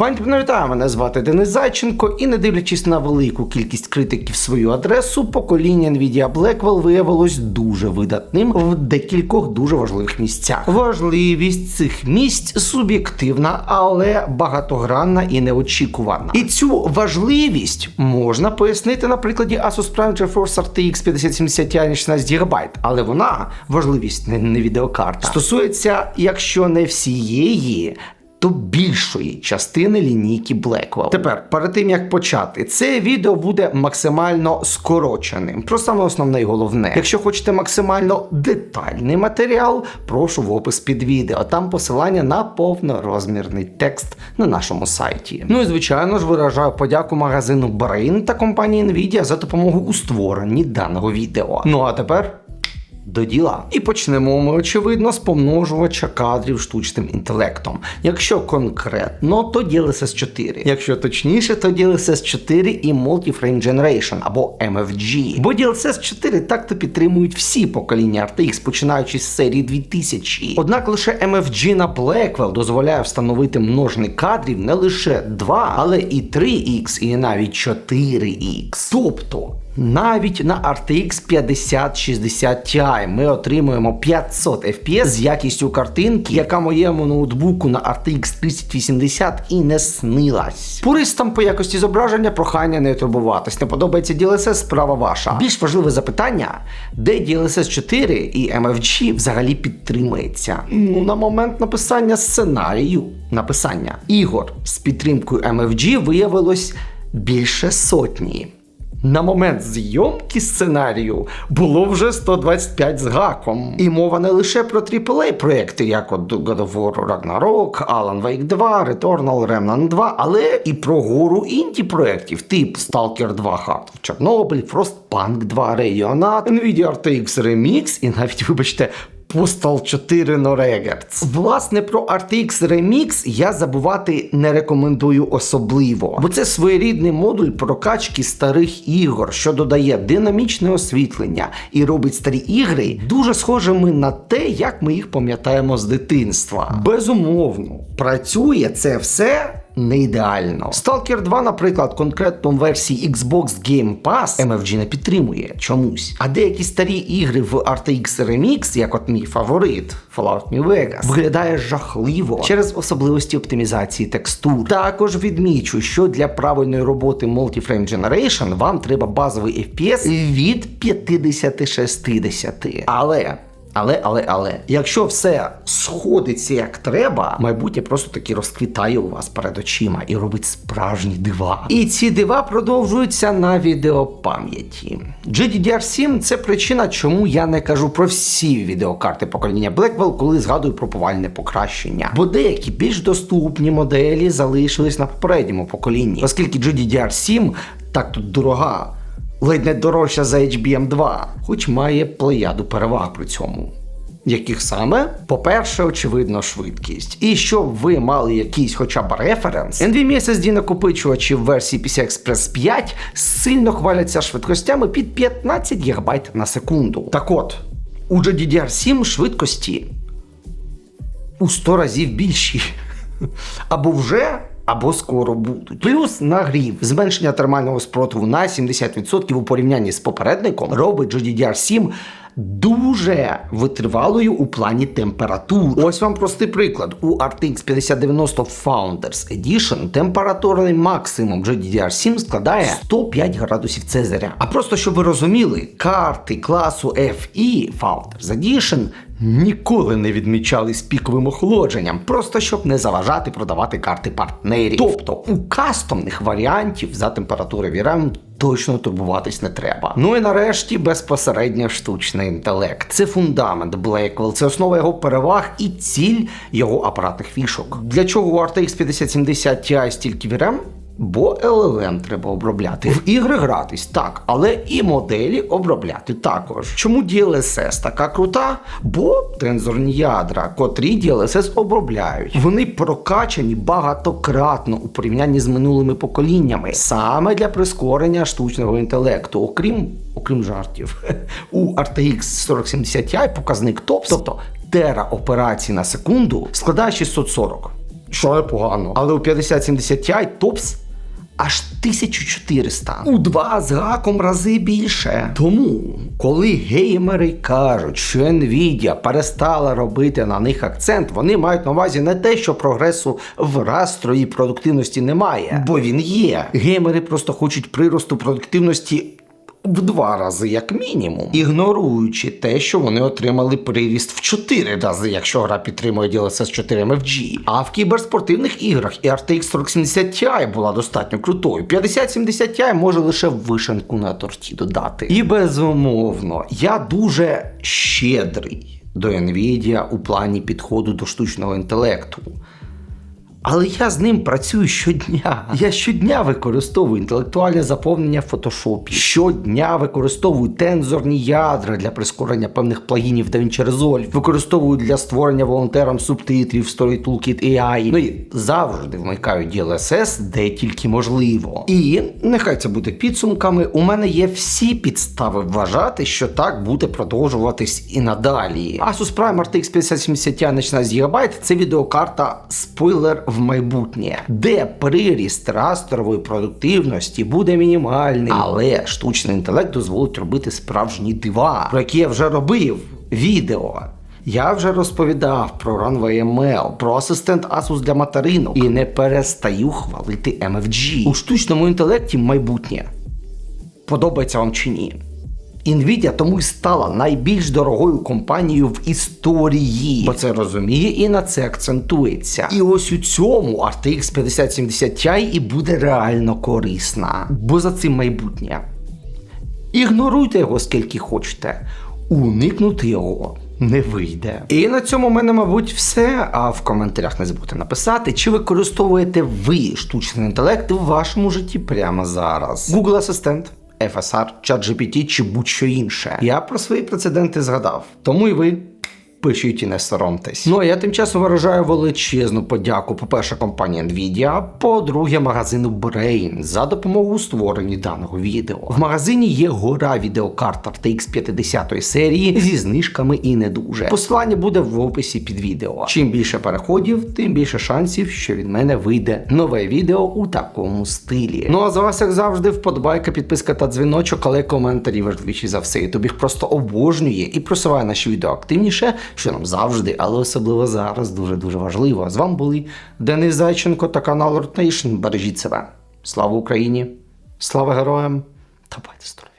Пані вітаю, мене звати Денис Зайченко, і не дивлячись на велику кількість критиків свою адресу, покоління Nvidia Blackwell виявилось дуже видатним в декількох дуже важливих місцях. Важливість цих місць суб'єктивна, але багатогранна і неочікувана. І цю важливість можна пояснити на прикладі Asus Prime GeForce RTX 5070 Ti на 16 ГБ, але вона важливість не відеокарта. Стосується, якщо не всієї до більшої частини лінійки Blackwell. Тепер, перед тим як почати, це відео буде максимально скороченим. Про саме основне і головне. Якщо хочете максимально детальний матеріал, прошу в опис під відео. Там посилання на повнорозмірний текст на нашому сайті. Ну і звичайно ж виражаю подяку магазину Brain та компанії Nvidia за допомогу у створенні даного відео. Ну а тепер. До діла. І почнемо ми, очевидно, з помножувача кадрів штучним інтелектом. Якщо конкретно, то DLSS 4. Якщо точніше, то DLSS 4 і Multi-Frame Generation або MFG. Бо DLSS 4 так-то підтримують всі покоління RTX, починаючи з серії 2000. Однак лише MFG на Blackwell дозволяє встановити множник кадрів не лише 2, але і 3X, і навіть 4X. Тобто. Навіть на RTX 5060 Ti ми отримуємо 500 FPS з якістю картинки, яка моєму ноутбуку на RTX 3080 і не снилась. Пуристам по якості зображення прохання не турбуватись. Не подобається DLSS, справа ваша. Більш важливе запитання, де DLSS 4 і MFG взагалі підтримується? Ну, на момент написання сценарію, написання ігор з підтримкою MFG виявилось більше сотні. На момент зйомки сценарію було вже 125 з гаком. І мова не лише про AAA проекти, як от God of War Ragnarok, Alan Wake 2, Returnal, Remnant 2, але і про гору інді проєктів, тип Stalker 2 Heart of Chernobyl, Frostpunk 2 Radionaut, Nvidia RTX Remix і навіть, вибачте, Postal 4 Noregerts. Власне, про RTX Remix я забувати не рекомендую особливо, бо це своєрідний модуль прокачки старих ігор, що додає динамічне освітлення і робить старі ігри дуже схожими на те, як ми їх пам'ятаємо з дитинства. Безумовно, працює це все. Не ідеально. Stalker 2, наприклад, конкретно в версії Xbox Game Pass MFG не підтримує чомусь. А деякі старі ігри в RTX Remix, як от мій фаворит Fallout New Vegas, виглядає жахливо через особливості оптимізації текстур. Також відмічу, що для правильної роботи Multi-Frame Generation вам треба базовий FPS від 50-60. Але. Але, але, але, якщо все сходиться як треба, майбутнє просто таки розквітає у вас перед очима і робить справжні дива. І ці дива продовжуються на відеопам'яті. GDDR7 це причина, чому я не кажу про всі відеокарти покоління Blackwell, коли згадую про повальне покращення. Бо деякі більш доступні моделі залишились на попередньому поколінні, оскільки GDDR7 так тут дорога ледь не дорожча за HBM 2, хоч має плеяду переваг при цьому. Яких саме? По-перше, очевидно, швидкість. І щоб ви мали якийсь хоча б референс, NVMe SSD накопичувачі в версії PCI Express 5 сильно хваляться швидкостями під 15 ГБ на секунду. Так от, у GDDR7 швидкості у 100 разів більші. Або вже або скоро будуть. Плюс нагрів зменшення термального спротиву на 70% у порівнянні з попередником робить GDDR7 дуже витривалою у плані температур. Ось вам простий приклад. У RTX 5090 Founders Edition температурний максимум GDDR7 складає 105 градусів Цезаря. А просто щоб ви розуміли, карти класу FE Founders Edition ніколи не відмічались піковим охолодженням, просто щоб не заважати продавати карти партнерів. Тобто у кастомних варіантів за температури VRAM точно турбуватись не треба. Ну і нарешті безпосередньо штучний інтелект. Це фундамент Blackwell, це основа його переваг і ціль його апаратних фішок. Для чого у RTX 5070 Ti стільки VRAM? Бо LLM треба обробляти. В ігри гратись так, але і моделі обробляти також. Чому DLSS така крута? Бо тензорні ядра, котрі DLSS обробляють, вони прокачані багатократно у порівнянні з минулими поколіннями, саме для прискорення штучного інтелекту, окрім окрім жартів. У RTX 4070 Ti показник топ, тобто тера операцій на секунду складає 640. що непогано. Але у 5070 Ti топс аж 1400. У два з гаком рази більше. Тому, коли геймери кажуть, що Nvidia перестала робити на них акцент, вони мають на увазі не те, що прогресу в растрої продуктивності немає, бо він є. Геймери просто хочуть приросту продуктивності в два рази, як мінімум, ігноруючи те, що вони отримали приріст в 4 рази, якщо гра підтримує DLSS 4 MFG. А в кіберспортивних іграх і RTX 4070 Ti була достатньо крутою. 5070 Ti може лише вишенку на торті додати. І безумовно, я дуже щедрий до Nvidia у плані підходу до штучного інтелекту. Але я з ним працюю щодня. Я щодня використовую інтелектуальне заповнення в фотошопі. Щодня використовую тензорні ядра для прискорення певних плагінів DaVinci Resolve. Використовую для створення волонтерам субтитрів Story Toolkit AI. Ну і завжди вмикаю DLSS, де тільки можливо. І нехай це буде підсумками. У мене є всі підстави вважати, що так буде продовжуватись і надалі. Asus Prime RTX 5070 Ti на 16 ГБ це відеокарта спойлер в майбутнє, де приріст расторової продуктивності буде мінімальний, але штучний інтелект дозволить робити справжні дива, про які я вже робив відео. Я вже розповідав про Runway ML, про асистент Asus для материнок і не перестаю хвалити MFG. У штучному інтелекті майбутнє. Подобається вам чи ні? Nvidia тому й стала найбільш дорогою компанією в історії, бо це розуміє і на це акцентується. І ось у цьому RTX 5070 Ti і буде реально корисна, бо за цим майбутнє. Ігноруйте його скільки хочете, уникнути його не вийде. І на цьому в мене, мабуть, все. А в коментарях не забудьте написати, чи використовуєте ви штучний інтелект в вашому житті прямо зараз. Google Асистент. FSR, ChatGPT чи будь-що інше. Я про свої прецеденти згадав, тому і ви пишіть і не соромтесь. Ну а я тим часом виражаю величезну подяку, по-перше, компанії Nvidia, по-друге, магазину Brain за допомогу у створенні даного відео. В магазині є гора відеокарт RTX 50 серії зі знижками і не дуже. Посилання буде в описі під відео. Чим більше переходів, тим більше шансів, що від мене вийде нове відео у такому стилі. Ну а за вас, як завжди, вподобайка, підписка та дзвіночок, але коментарі важливіші за все. Ютуб їх просто обожнює і просуває наші відео активніше, що нам завжди, але особливо зараз дуже дуже важливо. З вами були Денис Зайченко та канал Ротнейшн. Бережіть себе. Слава Україні! Слава героям! Та байте!